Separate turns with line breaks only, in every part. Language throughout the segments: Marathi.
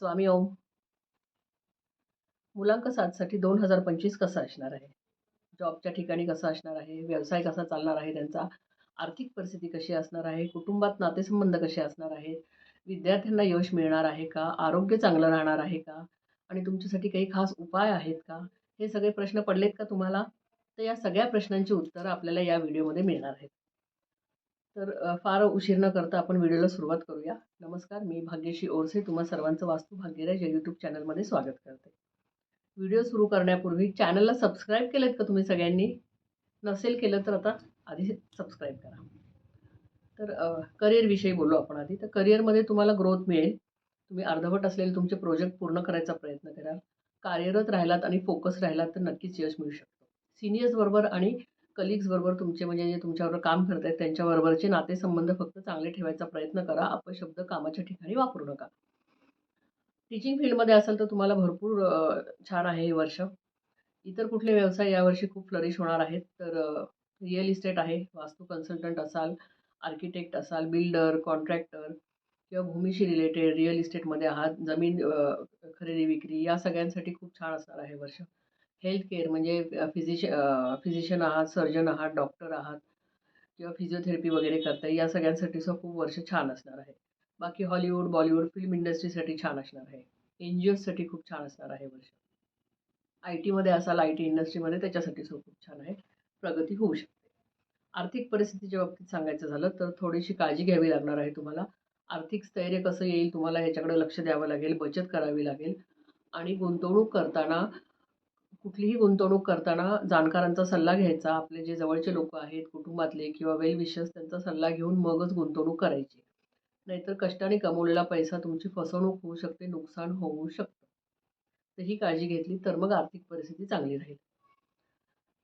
स्वामी ओम. मुलांक सातसाठी दोन हजार पंचवीस कसं असणार आहे? जॉबच्या ठिकाणी कसं असणार आहे? व्यवसाय कसा चालणार आहे? त्यांचा आर्थिक परिस्थिती कशी असणार आहे? कुटुंबात नातेसंबंध कसे असणार आहेत? विद्यार्थ्यांना यश मिळणार आहे का? आरोग्य चांगलं राहणार आहे का? आणि तुमच्यासाठी काही खास उपाय आहेत का? हे सगळे प्रश्न पडलेत का तुम्हाला? तर या सगळ्या प्रश्नांची उत्तरं आपल्याला या व्हिडिओमध्ये मिळणार आहेत. तर फार उशीर न करता आपण व्हिडिओला सुरुवात करूया. नमस्कार मी भाग्यश्री ओरसे. तुम्हा सर्वांचं वास्तू भाग्यराज या यूट्यूब चॅनलमध्ये स्वागत करते. व्हिडिओ सुरू करण्यापूर्वी चॅनलला सबस्क्राईब केलेत का तुम्ही सगळ्यांनी? नसेल केलं तर आता आधी सबस्क्राईब करा. तर करिअरविषयी बोलू आपण आधी. तर करिअरमध्ये तुम्हाला ग्रोथ मिळेल. तुम्ही अर्धवट असलेले तुमचे प्रोजेक्ट पूर्ण करायचा प्रयत्न कराल. कार्यरत राहिलात आणि फोकस राहिलात तर नक्कीच यश मिळू शकतो. सिनियर्सबरोबर आणि कलिग्सबरोबर तुमचे म्हणजे जे तुमच्याबरोबर काम करत आहेत त्यांच्याबरोबरचे नातेसंबंध फक्त चांगले ठेवायचा प्रयत्न करा. अपशब्द कामाच्या ठिकाणी वापरू नका. टीचिंग फील्डमध्ये असाल तर तुम्हाला भरपूर छान आहे हे वर्ष. इतर कुठले व्यवसाय यावर्षी खूप फ्लरिश होणार आहेत. तर रिअल इस्टेट आहे. वास्तू कन्सल्टंट असाल आर्किटेक्ट असाल बिल्डर कॉन्ट्रॅक्टर किंवा भूमीशी रिलेटेड रिअल इस्टेटमध्ये आहात जमीन खरेदी विक्री या सगळ्यांसाठी खूप छान असणार आहे वर्ष. हेल्थ केअर म्हणजे फिजिश फिजिशियन आहात सर्जन आहात डॉक्टर आहात किंवा फिजिओथेरपी वगैरे करताय या सगळ्यांसाठीचं खूप वर्ष छान असणार आहे. बाकी हॉलिवूड बॉलिवूड फिल्म इंडस्ट्रीसाठी छान असणार आहे. एन जी ओसाठी खूप छान असणार आहे वर्ष. आय टीमध्ये असाल आय टी इंडस्ट्रीमध्ये त्याच्यासाठी खूप छान आहे. प्रगती होऊ शकते. आर्थिक परिस्थितीच्या बाबतीत सांगायचं झालं तर थोडीशी काळजी घ्यावी लागणार आहे तुम्हाला. आर्थिक स्थैर्य कसं येईल तुम्हाला ह्याच्याकडे लक्ष द्यावं लागेल बचत करावी लागेल आणि गुंतवणूक करताना कुठलीही गुंतवणूक करताना जाणकारांचा सल्ला घ्यायचा आपले जे जवळचे लोक आहेत कुटुंबातले किंवा वेलविशर्स त्यांचा सल्ला घेऊन मगच गुंतवणूक करायची. नाहीतर कष्टाने कमवलेला पैसा तुमची फसवणूक होऊ शकते नुकसान होऊ शकतं. तर ही काळजी घेतली तर मग आर्थिक परिस्थिती चांगली राहील.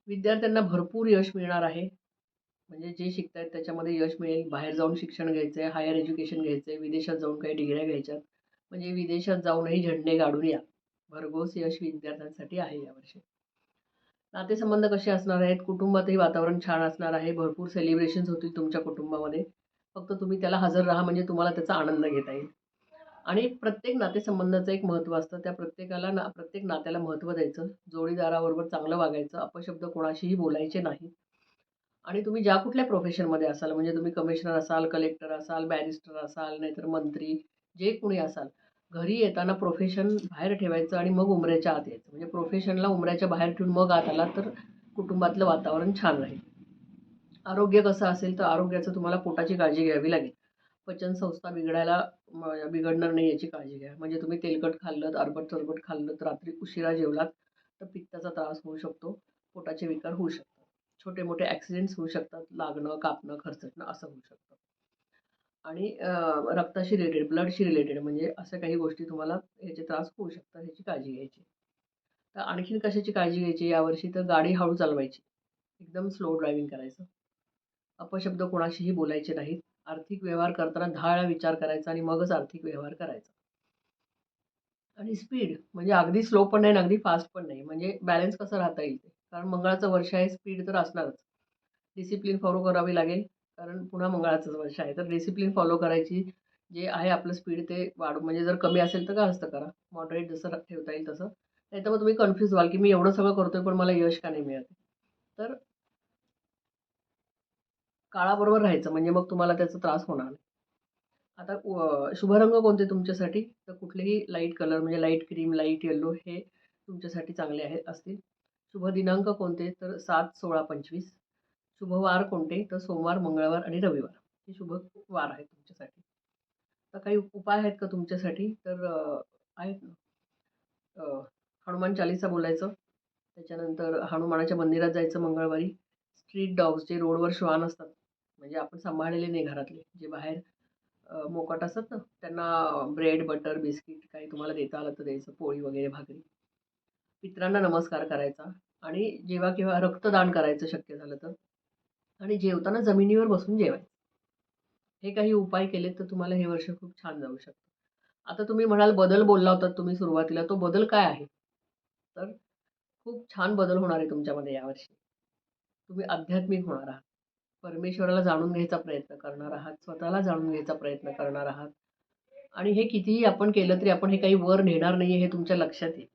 विद्यार्थ्यांना भरपूर यश मिळणार आहे. म्हणजे जे शिकतायत त्याच्यामध्ये यश मिळेल. बाहेर जाऊन शिक्षण घ्यायचं आहे हायर एज्युकेशन घ्यायचं आहे विदेशात जाऊन काही डिग्र्या घ्यायच्यात. म्हणजे विदेशात जाऊनही झंडे गाडून या. भरघोस यश विद्यार्थ्यांसाठी आहे यावर्षी नातेसंबंध कसे असणार आहेत? कुटुंबातही वातावरण छान असणार आहे. भरपूर सेलिब्रेशन्स होतील तुमच्या कुटुंबामध्ये. फक्त तुम्ही त्याला हजर राहा म्हणजे तुम्हाला त्याचा आनंद घेता येईल. आणि प्रत्येक नातेसंबंधाचं एक महत्त्व असतं. त्या प्रत्येकाला ना प्रत्येक नात्याला महत्त्व द्यायचं. जोडीदाराबरोबर चांगलं वागायचं. अपशब्द कोणाशीही बोलायचे नाही. आणि तुम्ही ज्या कुठल्या प्रोफेशनमध्ये असाल म्हणजे तुम्ही कमिशनर असाल कलेक्टर असाल बॅरिस्टर असाल नाहीतर मंत्री जे कुणी असाल घरी येताना प्रोफेशन बाहेर ठेवायचं आणि मग उमऱ्याच्या आत यायचं. म्हणजे प्रोफेशनला उमऱ्याच्या बाहेर ठेवून मग आत आला तर कुटुंबातलं वातावरण छान राहील. आरोग्य कसं असेल तर आरोग्याचं तुम्हाला पोटाची काळजी घ्यावी लागेल. पचनसंस्था बिघडायला म- बिघडणार नाही याची काळजी घ्या. म्हणजे तुम्ही तेलकट खाल्लं अरबट चरबट खाल्लं तर रात्री उशिरा जेवलात तर पित्ताचा त्रास होऊ शकतो पोटाचे विकार होऊ शकतात. छोटे मोठे ॲक्सिडेंट्स होऊ शकतात लागणं कापणं खरचटणं असं होऊ शकतं. आणि रक्ताशी रिलेटेड ब्लडशी रिलेटेड म्हणजे अशा काही गोष्टी तुम्हाला याचे त्रास होऊ शकतात ह्याची काळजी घ्यायची. तर आणखीन कशाची काळजी घ्यायची? यावर्षी तर गाडी हळू चालवायची. एकदम स्लो ड्रायव्हिंग करायचं. अपशब्द कोणाशीही बोलायचे नाहीत. आर्थिक व्यवहार करताना दहा वेळा विचार करायचा आणि मगच आर्थिक व्यवहार करायचा. आणि स्पीड म्हणजे अगदी स्लो पण नाही आणि अगदी फास्ट पण नाही. म्हणजे बॅलन्स कसं राहता येईल ते? कारण मंगळाचं वर्ष आहे स्पीड तर असणारच. डिसिप्लिन फॉलो करावी लागेल. कारण पुन्हा मंगळाचंच वर्ष आहे. तर डिसिप्लिन फॉलो करायची जे आहे आपलं स्पीड ते वाढ. म्हणजे जर कमी असेल तर का असतं करा. मॉडरेट जसं ठेवता येईल तसं. नाही तर मग तुम्ही कन्फ्यूज व्हाल की मी एवढं सगळं करतोय पण मला यश का नाही मिळत? तर काळाबरोबर राहायचं. म्हणजे मग तुम्हाला त्याचा त्रास होणार नाही. आता शुभरंग कोणते तुमच्यासाठी? तर कुठलेही लाइट कलर म्हणजे लाइट क्रीम लाइट येल्लो हे तुमच्यासाठी चांगले आहे असतील. शुभ दिनांक कोणते? तर सात सोळा पंचवीस. शुभवार कोणते? तर सोमवार मंगळवार आणि रविवार. हे शुभ वार आहेत तुमच्यासाठी. तर काही उपाय आहेत का तुमच्यासाठी? तर आहेत ना. हनुमान चालिसा बोलायचं. त्याच्यानंतर हनुमानाच्या मंदिरात जायचं मंगळवारी. स्ट्रीट डॉग्स जे रोडवर श्वान असतात. म्हणजे आपण सांभाळलेले नाही घरातले. जे बाहेर मोकट मोकाट असतात ना त्यांना ब्रेड बटर बिस्किट काही तुम्हाला देता आलं तर द्यायचं. पोळी वगैरे भाकरी. पित्रांना नमस्कार करायचा. आणि जेव्हा केव्हा रक्तदान करायचं शक्य झालं तर. आणि जेवताना जमिनीवर बसून जेवायचं. हे काही उपाय केलेत तर तुम्हाला हे वर्ष खूप छान जाऊ शकतं. आता तुम्ही म्हणाल बदल बोलला होता तुम्ही सुरुवातीला तो बदल काय आहे? तर खूप छान बदल होणार आहे तुमच्यामध्ये यावर्षी तुम्ही आध्यात्मिक होणार आहात. परमेश्वराला जाणून घ्यायचा प्रयत्न करणार आहात. स्वतःला जाणून घ्यायचा प्रयत्न करणार आहात. आणि हे कितीही आपण केलं तरी आपण हे काही वर नेणार नाही आहे हे तुमच्या लक्षात येईल.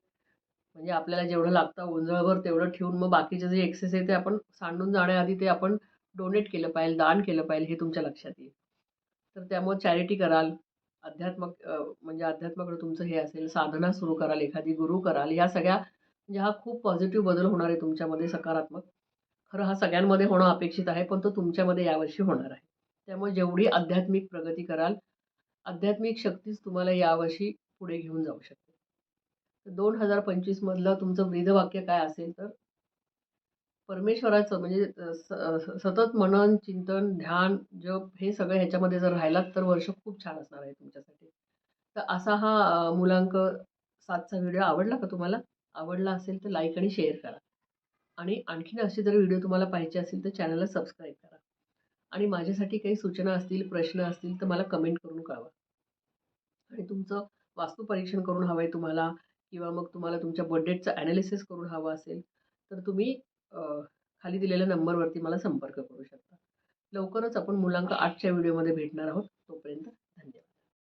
म्हणजे आपल्याला जेवढं लागतं ओंजळभर तेवढं ठेवून मग बाकीचे जे एक्सेस आहे ते आपण सांडून जाण्याआधी ते आपण डोनेट केलं पाहिजे दान केलं पाहिजे हे तुमच्या लक्षात येईल. तर त्यामुळे चॅरिटी कराल अध्यात्मक म्हणजे अध्यात्माकडे तुमचं हे असेल साधना सुरू कराल एखादी गुरु कराल या सगळ्या म्हणजे हा खूप पॉझिटिव्ह बदल होणार आहे तुमच्यामध्ये सकारात्मक. खरं हा सगळ्यांमध्ये होणं अपेक्षित आहे पण तो तुमच्यामध्ये यावर्षी होणार आहे. त्यामुळे जेवढी आध्यात्मिक प्रगती कराल आध्यात्मिक शक्तीच तुम्हाला यावर्षी पुढे घेऊन जाऊ शकते. दोन हजार पंचवीसमधलं तुमचं वेदवाक्य काय असेल तर परमेश्वराचं म्हणजे स- सतत मनन चिंतन ध्यान जप हे सगळं ह्याच्यामध्ये जर राहिलात तर वर्ष खूप छान असणार आहे तुमच्यासाठी. तर असा हा मुलांक सातचा व्हिडिओ आवडला का तुम्हाला? आवडला असेल तर लाईक आणि शेअर करा. आणि आणखीन असे जर व्हिडिओ तुम्हाला पाहिजे असेल तर चॅनलला सबस्क्राईब करा. आणि माझ्यासाठी काही सूचना असतील प्रश्न असतील तर मला कमेंट करून कळवा. आणि तुमचं वास्तू परीक्षण करून हवं आहे तुम्हाला किंवा मग तुम्हाला तुमच्या बर्थडेटचं ॲनालिसिस करून हवं असेल तर तुम्ही खाली दिलेल्या नंबरवरती मला संपर्क करू शकता. लवकरच आपण मुलांक आठच्या व्हिडिओमध्ये भेटणार आहोत तोपर्यंत